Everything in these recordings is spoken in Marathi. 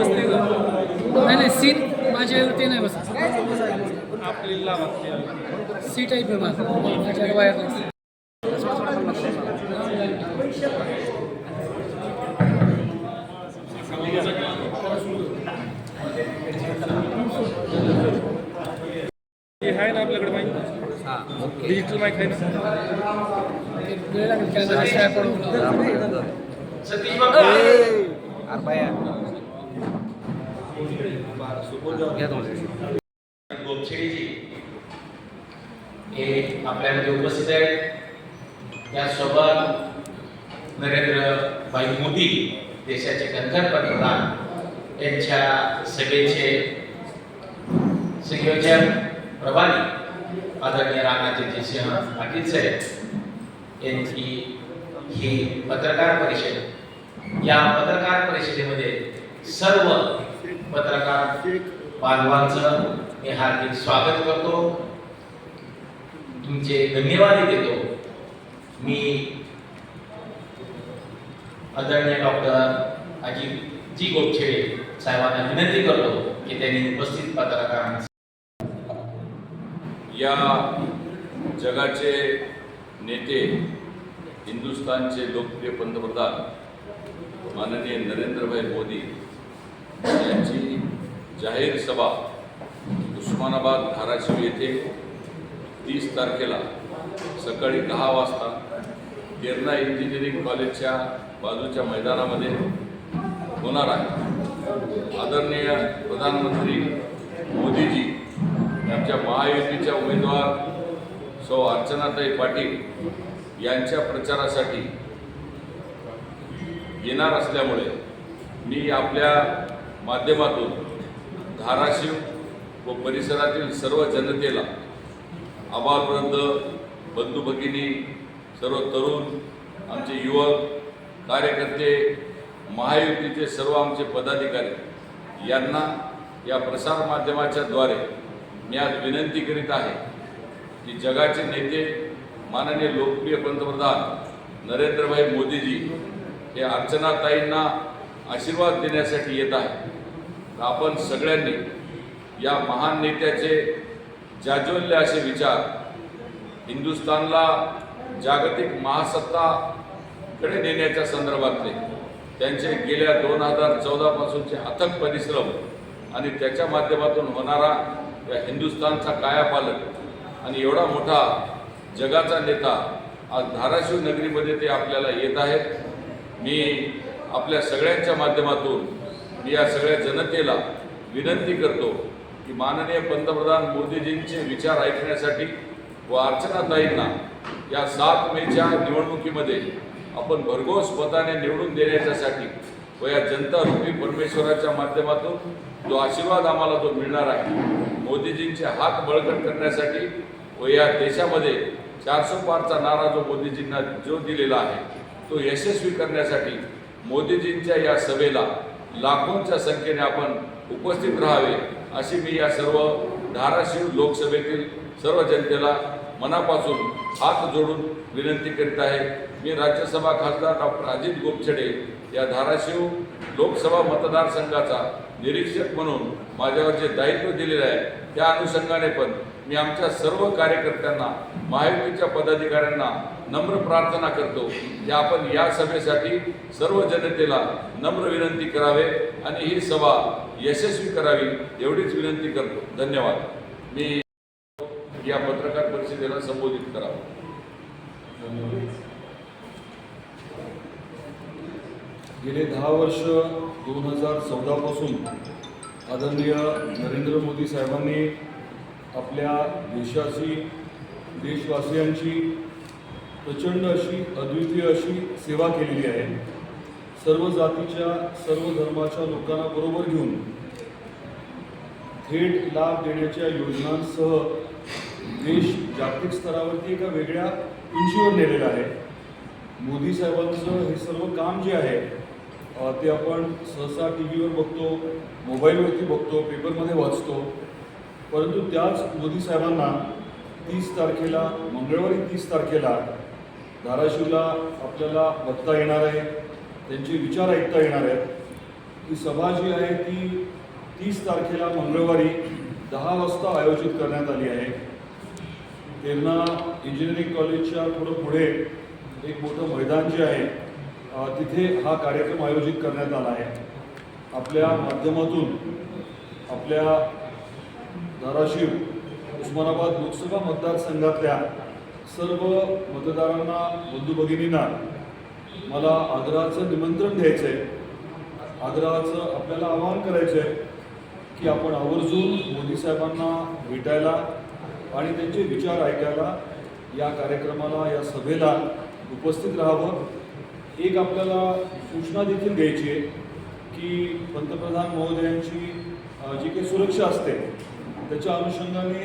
नाही नाही सीट माझ्या ते नाही बसत. सीट आहे माझं. माझ्या वायर हे आहे ना आपल्याकडे माहिती? डिजिटल माईक आहे ना? गोपछेडीजी हे आपल्यामध्ये उपस्थित आहेत. त्यासोबत नरेंद्रभाई मोदी देशाचे कणखर पंतप्रधान यांच्या सभेचे संयोजक प्रभारी आदरणीय रामनाथजी सिंह पाटील साहेब यांची ही पत्रकार परिषद या पत्रकार परिषदेमध्ये सर्व पत्रकार बांधवांचं मी हार्दिक स्वागत करतो. तुमचे धन्यवाद देतो. मी आदरणीय डॉक्टर अजित जी गोपछेडे साहेबांना विनंती करतो की त्यांनी उपस्थित पत्रकारांना या जगाचे नेते हिंदुस्थानचे लोकप्रिय पंतप्रधान माननीय नरेंद्रभाई मोदी यांची जाहीर सभा उस्मानाबाद धाराशिव येथे तीस तारखेला सकाळी दहा वाजता केरला इंजिनिअरिंग कॉलेजच्या बाजूच्या मैदानामध्ये होणार आहे. आदरणीय प्रधानमंत्री मोदीजी आमच्या महायुतीच्या उमेदवार सौ अर्चनाताई पाटील यांच्या प्रचारासाठी येणार असल्यामुळे मी आपल्या माध्यमातून धाराशिव व परिसरातील सर्व जनतेला आबालवृद्ध बंधू भगिनी सर्व तरुण आमचे युवक कार्यकर्ते महायुतीचे सर्व आमचे पदाधिकारी यांना या प्रसारमाध्यमाच्याद्वारे द्वारे मी आज विनंती करीत आहे की जगाचे नेते माननीय लोकप्रिय पंतप्रधान नरेंद्रभाई मोदीजी हे अर्चनाताईंना आशीर्वाद देण्यासाठी येत आहे तर आपण सगळ्यांनी या महान नेत्याचे जाज्वल्य असे विचार हिंदुस्थानला जागतिक महासत्ताकडे नेण्याच्या संदर्भातले त्यांचे गेल्या दोन हजार चौदापासूनचे अथक परिश्रम आणि त्याच्या माध्यमातून होणारा या हिंदुस्थानचा कायापालक आणि एवढा मोठा जगाचा नेता आज धाराशिव नगरीमध्ये ते आपल्याला येत आहेत. मी आपल्या सगळ्यांच्या माध्यमातून मी या सगळ्या जनतेला विनंती करतो की माननीय पंतप्रधान मोदीजींचे विचार ऐकण्यासाठी व अर्चनाताईंना या सात मेच्या निवडणुकीमध्ये आपण भरघोस मताने निवडून देण्याच्यासाठी व या जनता रूपी परमेश्वराच्या माध्यमातून जो आशीर्वाद आम्हाला जो मिळणार आहे मोदीजींचे हात बळकट करण्यासाठी व या देशामध्ये चारशे पारचा नारा जो मोदीजींना जो दिलेला आहे तो यशस्वी करण्यासाठी मोदीजींच्या या सभेला लाखोंच्या संख्येने आपण उपस्थित राहावे अशी मी या सर्व धाराशिव लोकसभेतील सर्व जनतेला मनापासून हात जोडून विनंती करीत आहे. मी राज्यसभा खासदार डॉक्टर अजित गोपछडे या धाराशिव लोकसभा मतदारसंघाचा निरीक्षक म्हणून माझ्यावर जे दायित्व दिलेलं आहे त्या अनुषंगाने पण मी आमच्या सर्व कार्यकर्त्यांना महायुतीच्या पदाधिकाऱ्यांना नम्र प्रार्थना करतो की आपण या सभेसाठी सर्व जनतेला नम्र विनंती करावे आणि ही सभा यशस्वी करावी एवढीच विनंती करतो. धन्यवाद. मी या पत्रकार परिषदेला संबोधित करावं. गेले दहा वर्ष दोन हजार चौदापासून आदरणीय नरेंद्र मोदी साहेबांनी आपल्या देशाची देशवासियांची प्रचंड अशी अद्वितीय अशी सेवा केलेली आहे. सर्व जातीच्या सर्व धर्माच्या लोकांना बरोबर घेऊन थेट लाभ देण्याच्या योजनांसह देश जागतिक स्तरावरती एका वेगळ्या उंचीवर नेलेला आहे. मोदी साहेबांचं हे सर्व काम जे आहे ते आपण सहसा टी व्हीवर बघतो मोबाईलवरती बघतो पेपरमध्ये वाचतो. परंतु त्याच मोदी साहेबांना तीस तारखेला मंगळवारी तीस तारखेला धाराशिवला आपल्याला बघता येणार आहे त्यांचे विचार ऐकता येणार आहेत. ही सभा जी आहे ती तीस तारखेला मंगळवारी दहा वाजता आयोजित करण्यात आली आहे. तेरणा इंजिनिअरिंग कॉलेजच्या थोडं पुढे एक मोठं मैदान जे आहे तिथे हा कार्यक्रम आयोजित करण्यात आला आहे. आपल्या माध्यमातून आपल्या धाराशिव उस्मानाबाद लोकसभा मतदारसंघातल्या सर्व मतदारांना बंधू भगिनींना मला आदराचं निमंत्रण द्यायचं आहे आदराचं आपल्याला आवाहन करायचं आहे की आपण आवर्जून मोदी साहेबांना भेटायला आणि त्यांचे विचार ऐकायला या कार्यक्रमाला या सभेला उपस्थित राहावं. एक आपल्याला सूचना देखील द्यायची आहे की पंतप्रधान महोदयांची जी काही सुरक्षा असते त्याच्या अनुषंगाने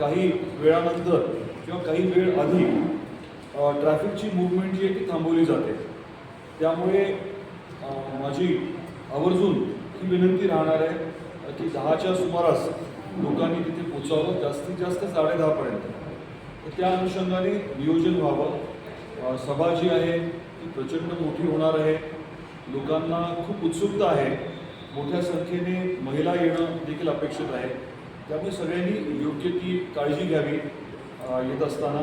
काही वेळानंतर किंवा काही वेळ आधी ट्रॅफिकची मुवमेंट जी आहे ती थांबवली जाते. त्यामुळे माझी आवर्जून ही विनंती राहणार आहे की दहाच्या सुमारास लोकांनी तिथे पोचावं जास्तीत जास्त साडेदहापर्यंत तर त्या अनुषंगाने नियोजन व्हावं. सभा जी आहे ती प्रचंड मोठी होणार आहे. लोकांना खूप उत्सुकता आहे. मोठ्या संख्येने महिला येणं देखील अपेक्षित आहे. त्यामुळे सगळ्यांनी योग्य ती काळजी घ्यावी येत असताना.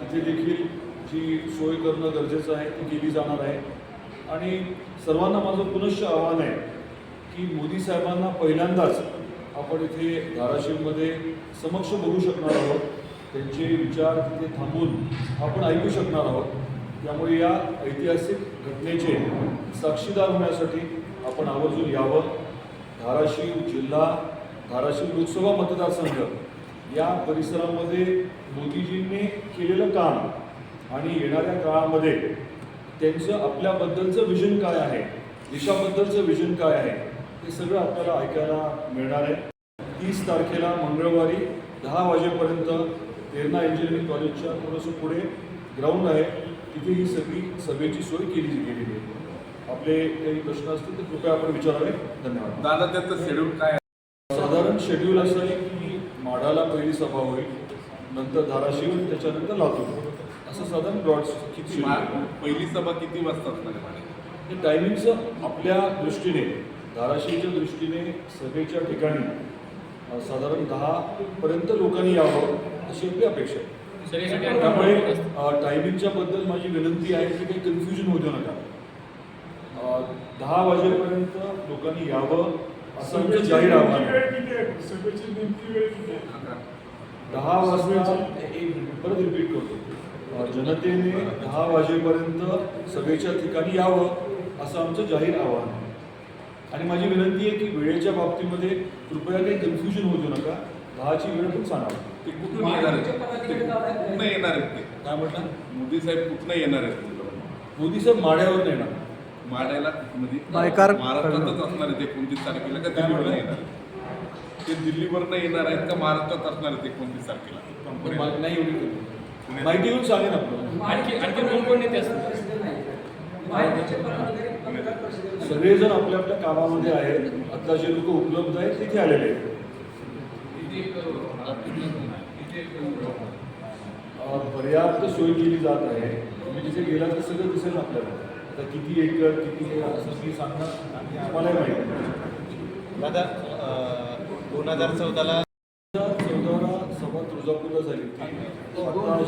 तिथे देखील जी सोय करणं गरजेचं आहे ती केली जाणार आहे. आणि सर्वांना माझं पुनश्च आव्हान आहे की मोदी साहेबांना पहिल्यांदाच आपण इथे धाराशिवमध्ये समक्ष बघू शकणार आहोत. त्यांचे विचार तिथे थांबून आपण ऐकू शकणार आहोत. त्यामुळे या ऐतिहासिक घटनेचे साक्षीदार होण्यासाठी आपण आवर्जून यावं. धाराशिव जिल्हा धाराशिव लोकसभा मतदारसंघ या परिसरामध्ये मोदीजींनी केलेलं काम आणि येणाऱ्या काळामध्ये त्यांचं आपल्याबद्दलचं विजन काय आहे? देशाबद्दलचं विजन काय आहे? हे सगळं आपल्याला ऐकायला मिळणार आहे. तीस तारखेला मंगळवारी दहा वाजेपर्यंत तेरणा इंजिनिअरिंग कॉलेजच्या थोडंसं पुढे ग्राउंड आहे. तिथे ही सगळी सभेची सोय केली गेलेली आहे. आपले काही प्रश्न असतील तर कृपया आपण विचारावे. धन्यवाद. दादा त्याचं शेड्यूल काय आहे? शेड्यूल असं आहे की माढाला पहिली सभा होईल नंतर धाराशिव त्याच्यानंतर लातूर. असं साधारण ब्रॉड किती पहिली सभा किती वाजता असणार? हे टायमिंगचं आपल्या दृष्टीने धाराशिवच्या दृष्टीने सभेच्या ठिकाणी साधारण दहापर्यंत लोकांनी यावं अशी आपली अपेक्षा आहे. त्यामुळे टायमिंगच्या बद्दल माझी विनंती आहे की काही कन्फ्युजन होऊ देऊ नका. दहा वाजेपर्यंत लोकांनी यावं असं आमचं जाहीर आव्हान. आहे? दहा वाजता एक मिनिट, परत रिपीट करतो. जनतेने दहा वाजेपर्यंत सभेच्या ठिकाणी यावं असं आमचं जाहीर आव्हान आहे. आणि माझी विनंती आहे की वेळेच्या बाबतीमध्ये कृपया काही कन्फ्युजन होऊ देऊ नका. दहाची वेळ पण सांगा ते कुठून येणार आहेत? ते कुठनं येणार आहेत ते? काय म्हटलं? मोदी साहेब कुठनं येणार आहेत? मोदी साहेब माड्यावर येणार. माड्याला म्हणजे बायकार- महाराष्ट्रातच असणार आहे ते एकोणतीस तारखेला का दिल्लीवरनं येणार आहेत? ते दिल्लीवरनं येणार आहेत का महाराष्ट्रात असणार आहेत एकोणतीस तारखेला? पण मला नाही एवढी कल्पना. माहिती घेऊन सांगेन आपलं आणखी आणखी कोण कोण नेते असतात सगळेजण आपल्या आपल्या कामामध्ये आहेत. आता जे लोक उपलब्ध आहेत तिथे आलेले आहेत. अ, पर्याप्त सोय केली जात आहे. तुम्ही तिथे गेला तर सगळं दिसेल आपल्याला. आता किती एकर किती हे असं मी सांगणार मलाही माहिती. दादा दोन हजार चौदाला चौदाला सभा तुळजापूरला झाली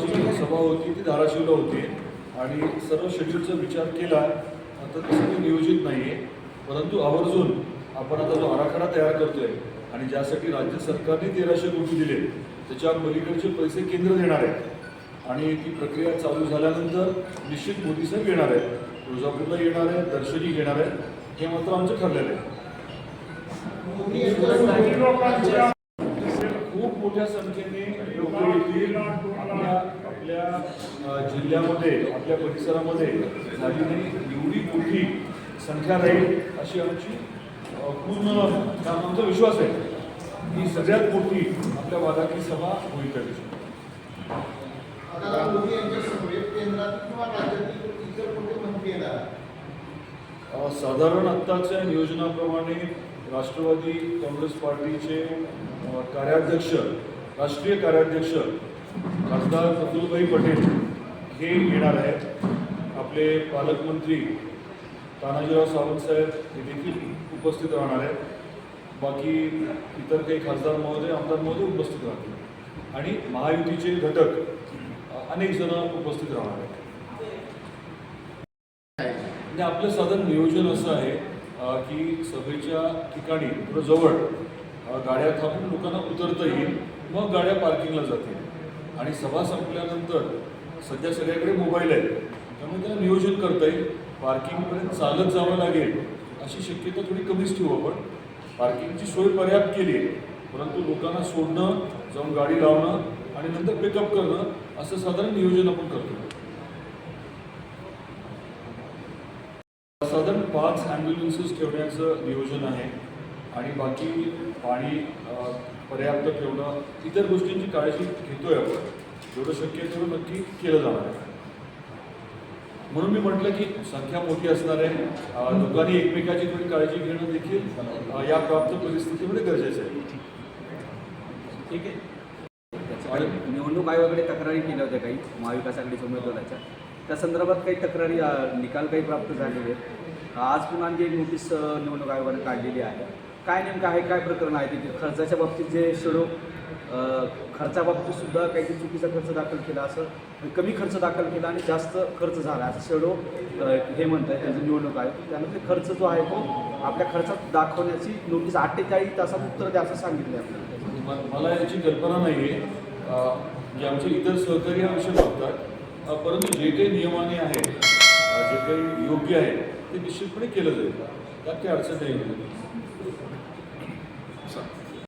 जी सभा होती ती धाराशिवला होती. आणि सर्व शेड्यूलचा विचार केला आता तसं नियोजित नाही आहे परंतु आवर्जून आपण आता जो आराखडा तयार करतोय आणि ज्यासाठी राज्य सरकारने तेराशे कोटी दिले त्याच्या पलीकडचे पैसे केंद्र देणार आहे आणि ती प्रक्रिया चालू झाल्यानंतर निश्चित मोदी साहेब येणार आहेत. तुळजापूरला येणार आहेत दर्शनी घेणार आहेत हे मात्र आमचं ठरलेलं आहे. खूप मोठ्या संख्येने लोक येतील. आपल्या जिल्ह्यामध्ये आपल्या परिसरामध्ये झालेली एवढी मोठी संख्या राहील अशी आमची पूर्ण आमचा विश्वास आहे. ही सगळ्यात मोठी आपल्या भागातली सभा होईल त्या दिवशी. इतर कुठे मंत्री येणार साधारण आत्ताच्या नियोजनाप्रमाणे राष्ट्रवादी काँग्रेस पार्टीचे कार्याध्यक्ष राष्ट्रीय कार्याध्यक्ष खासदार अतुलभाई पटेल हे येणार आहेत. आपले पालकमंत्री तानाजीराव सावंतसाहेब हे देखील उपस्थित राहणार आहेत. बाकी इतर काही खासदार महोदय आमदार महोदय उपस्थित राहतील. आणि महायुतीचे घटक अनेक जण उपस्थित राहणार आहेत. म्हणजे आपलं साधारण नियोजन असं आहे की सभेच्या ठिकाणी थोडं जवळ गाड्या थांबून लोकांना उतरता येईल मग गाड्या पार्किंगला जातील. आणि सभा संपल्यानंतर सध्या सगळ्याकडे मोबाईल आहेत. त्यामुळे त्याला नियोजन करता येईल. पार्किंगपर्यंत चालत जावं लागेल अशी शक्यता थोडी कमीच ठेवू आपण. पार्किंगची सोय पर्याप्त केली आहे परंतु लोकांना सोडणं जाऊन गाडी लावणं आणि नंतर पिकअप करणं असं साधारण नियोजन आपण करतो. साधारण पाच ॲम्ब्युलन्सेस ठेवण्याचं नियोजन आहे. आणि बाकी पाणी पर्याप्त ठेवणं इतर गोष्टींची काळजी घेतोय आपण. जेवढं शक्य आहे तेवढं नक्की केलं जाणार आहे. म्हणून मी म्हटलं की संख्या मोठी असणार आहे. लोकांनी एकमेकाची थोडी काळजी घेणं देखील या प्राप्त परिस्थितीमध्ये गरजेचं आहे. ठीक आहे. आणि निवडणूक आयोगाकडे तक्रारी केल्या होत्या काही महाविकास आघाडीच्या उमेदवाराच्या. त्या संदर्भात काही तक्रारी निकाल काही प्राप्त झालेले आहेत? आज पुन्हा आणखी एक नोटीस निवडणूक आयोगाने काढलेली आहे. काय नेमकं आहे काय प्रकरण आहे तिथे? खर्चाच्या बाबतीत जे शेडो खर्चाबाबतीत सुद्धा काहीतरी चुकीचा खर्च दाखल केला असं कमी खर्च दाखल केला आणि जास्त खर्च झाला. असं शेडो हे म्हणत आहे त्यांचं निवडणूक आहे त्यानंतर खर्च जो आहे तो आपल्या खर्चात दाखवण्याची नोटीस अठ्ठेचाळीस तासात उत्तर द्या असं सांगितलं आहे आपल्याला मला याची कल्पना नाही आहे जे आमचे इतर सहकारी हा विषय बघतात परंतु जे काही नियमाने आहेत जे काही योग्य आहे ते निश्चितपणे केलं जाईल. त्यात काही अडचण नाही